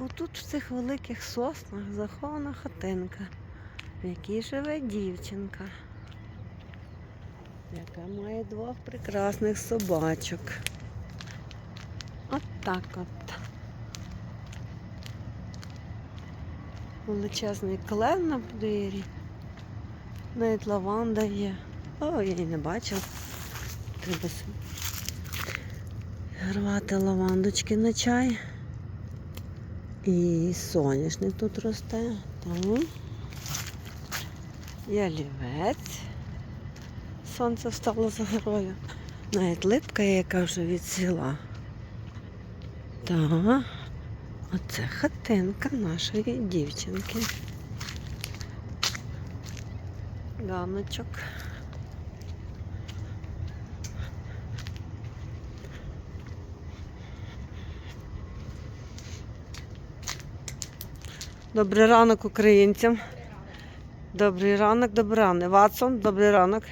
отут в цих великих соснах захована хатинка, в якій живе дівчинка, яка має двох прекрасних собачок. От так от. Величезний клен на подвір'ї. Навіть лаванда є. О, я її не бачила. Треба рвати лавандочки на чай. І соняшник тут росте. Так. Ялівець. Сонце встало за горою. Навіть липка яка вже відсвіла. Так. Оце хатинка нашої дівчинки. Ганочок. Добрий ранок українцям. Добрий ранок, добрий ранок. Ватсон, добрий ранок.